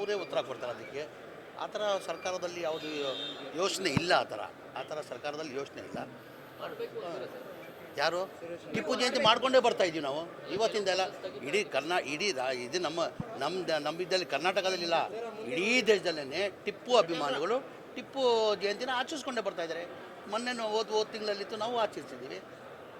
ಅವರೇ ಉತ್ತರ ಕೊಡ್ತಾರೆ ಅದಕ್ಕೆ. ಆ ಥರ ಸರ್ಕಾರದಲ್ಲಿ ಯಾವುದು ಯೋಚನೆ ಇಲ್ಲ ಆ ಥರ. ಆ ಥರ ಸರ್ಕಾರದಲ್ಲಿ ಯೋಚನೆ ಇಲ್ಲ. ಯಾರು? ಟಿಪ್ಪು ಜಯಂತಿ ಮಾಡ್ಕೊಂಡೇ ಬರ್ತಾ ಇದ್ದೀವಿ ನಾವು. ಇವತ್ತಿಂದ ಎಲ್ಲ ಇಡೀ ಕರ್ನಾ, ಇಡೀ ಇದು ನಮ್ಮ ನಮ್ಮ ನಮ್ಮಿದ್ದಲ್ಲಿ ಕರ್ನಾಟಕದಲ್ಲಿಲ್ಲ. ಇಡೀ ದೇಶದಲ್ಲೇ ಟಿಪ್ಪು ಅಭಿಮಾನಿಗಳು ಟಿಪ್ಪು ಜಯಂತಿನ ಆಚರಿಸ್ಕೊಂಡೇ ಬರ್ತಾ ಇದ್ದಾರೆ. ಮೊನ್ನೆ ಓದ್ ಓದ್ ತಿಂಗಳಲ್ಲಿತ್ತು ನಾವು ಆಚರಿಸಿದ್ದೀವಿ.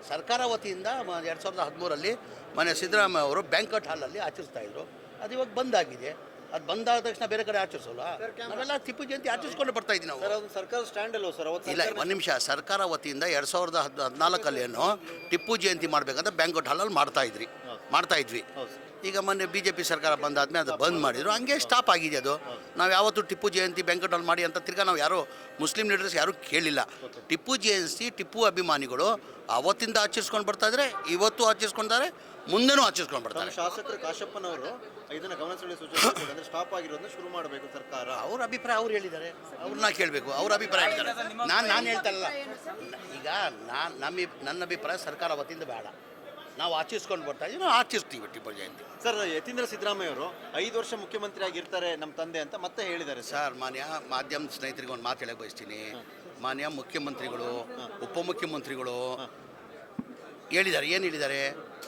ಸರ್ಕಾರ ವತಿಯಿಂದ ಎರಡು ಸಾವಿರದ ಹದಿಮೂರಲ್ಲಿ ಮೊನ್ನೆ ಸಿದ್ದರಾಮಯ್ಯ ಅವರು ಬ್ಯಾಂಕಟ್ ಹಾಲಲ್ಲಿ ಆಚರಿಸ್ತಾ ಇದ್ರು. ಅದು ಇವಾಗ ಬಂದಾಗಿದೆ ಅದು ಬಂದಾದ ತಕ್ಷಣ ಬೇರೆ ಕಡೆ ಆಚರಿಸೋಲ್ಲ? ನಾವೆಲ್ಲ ಟಿಪ್ಪು ಜಯಂತಿ ಆಚರಿಸ್ಕೊಂಡು ಬರ್ತಾ ಇದ್ದೀವಿ ನಾವು. ಅದು ಸರ್ಕಾರ ಸ್ಟ್ಯಾಂಡ್ ಅಲ್ವ ಸರ್ ಅವತ್ತು ಇಲ್ಲ ಒಂದು ನಿಮಿಷ. ಸರ್ಕಾರ ವತಿಯಿಂದ ಎರಡು ಸಾವಿರದ ಹದ್ ಹದಿನಾಲ್ಕಲ್ಲಿ ಏನು ಟಿಪ್ಪು ಜಯಂತಿ ಮಾಡಬೇಕಂತ ಬ್ಯಾಂಕೋಟ್ ಹಾಲಲ್ಲಿ ಮಾಡ್ತಾ ಇದ್ರಿ ಮಾಡ್ತಾ ಇದ್ವಿ. ಈಗ ಮೊನ್ನೆ ಬಿ ಜೆ ಪಿ ಸರ್ಕಾರ ಬಂದಾದ್ಮೇಲೆ ಅದು ಬಂದ್ ಮಾಡಿದ್ರು. ಹಂಗೆ ಸ್ಟಾಪ್ ಆಗಿದೆ ಅದು. ನಾವು ಯಾವತ್ತು ಟಿಪ್ಪು ಜಯಂತಿ ಬ್ಯಾಂಕ್ಔಟ್ ಹಾಲ್ ಮಾಡಿ ಅಂತ ತಿರ್ಗಾ ನಾವು ಯಾರು ಮುಸ್ಲಿಂ ಲೀಡರ್ಸ್ ಯಾರೂ ಕೇಳಿಲ್ಲ. ಟಿಪ್ಪು ಜಯಂತಿ ಟಿಪ್ಪು ಅಭಿಮಾನಿಗಳು ಅವತ್ತಿಂದ ಆಚರಿಸ್ಕೊಂಡು ಬರ್ತಾ ಇದ್ರೆ ಇವತ್ತು ಆಚರಿಸ್ಕೊಂಡಾರೆ ಮುಂದೆನೂ ಆಚರಿಸ್ಕೊಂಡು ಬರ್ತಾರೆ ಶಾಸಕರು ಕಾಶಪ್ಪನವರು ಇದನ್ನ ಗಮನ ಸೆಳೆಯುವ ಸೂಚನೆ ಸ್ಟಾಪ್ ಆಗಿರೋದನ್ನ ಶುರು ಮಾಡಬೇಕು ಸರ್ಕಾರ. ಅವ್ರ ಅಭಿಪ್ರಾಯ ಅವ್ರು ಹೇಳಿದ್ದಾರೆ. ಅವ್ರನ್ನ ಕೇಳಬೇಕು ಅವ್ರ ಅಭಿಪ್ರಾಯ ಹೇಳ್ತಾರೆ ನಾನು ನಾನು ಹೇಳ್ತಾರಲ್ಲ ಈಗ ನಾನು ನಮ್ಮ ನನ್ನ ಅಭಿಪ್ರಾಯ ಸರ್ಕಾರ ವತಿಯಿಂದ ಬೇಡ. ನಾವು ಆಚರಿಸ್ಕೊಂಡು ಬರ್ತಾ ಇದ್ದೀವಿ ನಾವು ಆಚರಿಸ್ತೀವಿ ಟಿಪ್ಪು ಜಯಂತಿ. ಸರ್ ಯತೀಂದ್ರ ಸಿದ್ದರಾಮಯ್ಯ ಅವರು ಐದು ವರ್ಷ ಮುಖ್ಯಮಂತ್ರಿ ಆಗಿರ್ತಾರೆ ನಮ್ಮ ತಂದೆ ಅಂತ ಮತ್ತೆ ಹೇಳಿದ್ದಾರೆ ಸರ್. ಸರ್ ಮಾನ್ಯ ಮಾಧ್ಯಮ ಸ್ನೇಹಿತರಿಗೆ ಒಂದು ಮಾತು ಹೇಳಕ್ಕೆ ಬಯಸ್ತೀನಿ. ಮಾನ್ಯ ಮುಖ್ಯಮಂತ್ರಿಗಳು ಉಪಮುಖ್ಯಮಂತ್ರಿಗಳು ಹೇಳಿದ್ದಾರೆ ಏನು ಹೇಳಿದ್ದಾರೆ?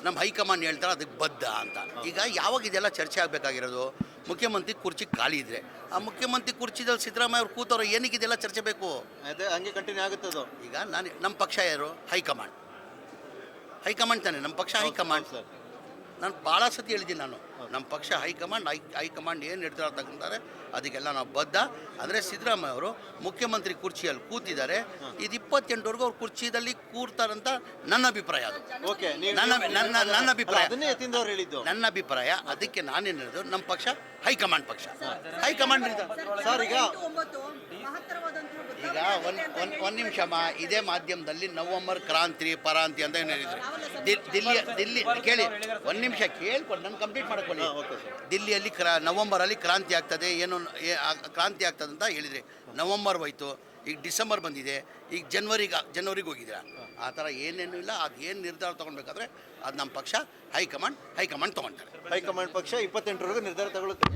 ನಮ್ಮ ಹೈಕಮಾಂಡ್ ಹೇಳ್ತಾರೆ ಅದಕ್ಕೆ ಬದ್ಧ ಅಂತ. ಈಗ ಯಾವಾಗ ಇದೆಲ್ಲ ಚರ್ಚೆ ಆಗಬೇಕಾಗಿರೋದು? ಮುಖ್ಯಮಂತ್ರಿ ಕುರ್ಚಿ ಖಾಲಿ ಇದ್ರೆ. ಆ ಮುಖ್ಯಮಂತ್ರಿ ಕುರ್ಚಿದಲ್ಲಿ ಸಿದ್ದರಾಮಯ್ಯ ಅವ್ರು ಕೂತವ್ರು ಏನಕ್ಕೆ ಇದೆಲ್ಲ ಚರ್ಚೆ ಬೇಕು? ಅದೇ ಹಂಗೆ ಕಂಟಿನ್ಯೂ ಆಗುತ್ತೆ ಅದು. ಈಗ ನಾನು ನಮ್ಮ ಪಕ್ಷ ಯಾರು? ಹೈಕಮಾಂಡ್. ಹೈಕಮಾಂಡ್ ತಾನೆ ನಮ್ಮ ಪಕ್ಷ ಹೈಕಮಾಂಡ್. ಸರ್. ನಾನು ಭಾಳ ಸತಿ ಹೇಳಿದ್ದೀನಿ ನಾನು. ನಮ್ಮ ಪಕ್ಷ ಹೈಕಮಾಂಡ್ ಹೈ ಹೈಕಮಾಂಡ್ ಏನು ನಿರ್ಧಾರ ತಗೊಂತಾರೆ ಅದಕ್ಕೆಲ್ಲ ನಾವು ಬದ್ಧ. ಅಂದರೆ ಸಿದ್ದರಾಮಯ್ಯ ಅವರು ಮುಖ್ಯಮಂತ್ರಿ ಕುರ್ಚಿಯಲ್ಲಿ ಕೂತಿದ್ದಾರೆ. ಇದು ಇಪ್ಪತ್ತೆಂಟವರೆಗೂ ಅವ್ರು ಕುರ್ಚಿದಲ್ಲಿ ಕೂರ್ತಾರಂತ ನನ್ನ ಅಭಿಪ್ರಾಯ ಅದು. ಓಕೆ ನನ್ನ ನನ್ನ ನನ್ನ ಅಭಿಪ್ರಾಯ. ಹೇಳಿದ್ದು. ನನ್ನ ಅಭಿಪ್ರಾಯ ಅದಕ್ಕೆ ನಾನೇನು ಹೇಳಿದ್ರು ನಮ್ಮ ಪಕ್ಷ ಹೈಕಮಾಂಡ್ ಪಕ್ಷ. ಹೈಕಮಾಂಡ್ ನಿರ್ಧಾರ. ನಿಮಿಷ ಒಂದು ಒಂದು ಒಂದು ನಿಮಿಷಮ್ಮ ಇದೇ ಮಾಧ್ಯಮದಲ್ಲಿ ನವಂಬರ್ ಕ್ರಾಂತಿ ಪರಾಂತಿ ಅಂತ ಏನು ಹೇಳಿದ್ರು ದಿಲ್- ದಿಲ್ಲಿ ದಿಲ್ಲಿ ಕೇಳಿ ಒಂದು ನಿಮಿಷ ಕೇಳ್ಕೊಂಡು ನಾನು ಕಂಪ್ಲೀಟ್ ಮಾಡ್ಕೊಳ್ಳಿ ದಿಲ್ಲಿಯಲ್ಲಿ ಕ್ರಾ ನವಂಬರಲ್ಲಿ ಕ್ರಾಂತಿ ಆಗ್ತದೆ ಏನು ಕ್ರಾಂತಿ ಆಗ್ತದೆ ಅಂತ ಹೇಳಿದ್ರಿ ನವಂಬರ್ ಹೋಯ್ತು ಈಗ ಡಿಸೆಂಬರ್ ಬಂದಿದೆ ಈಗ ಜನ್ವರಿಗೆ ಜನ್ವರಿಗೆ ಹೋಗಿದ್ದೀರಾ? ಆ ಥರ ಏನೇನು ಇಲ್ಲ ಅದು ಏನು ನಿರ್ಧಾರ ತೊಗೊಳ್ಬೇಕಾದ್ರೆ ಅದು ನಮ್ಮ ಪಕ್ಷ ಹೈಕಮಾಂಡ್ ಹೈಕಮಾಂಡ್ ತೊಗೊಳ್ತಾರೆ ಹೈಕಮಾಂಡ್ ಪಕ್ಷ ಇಪ್ಪತ್ತೆಂಟರವರೆಗೂ ನಿರ್ಧಾರ ತಗೊಳುತ್ತೆ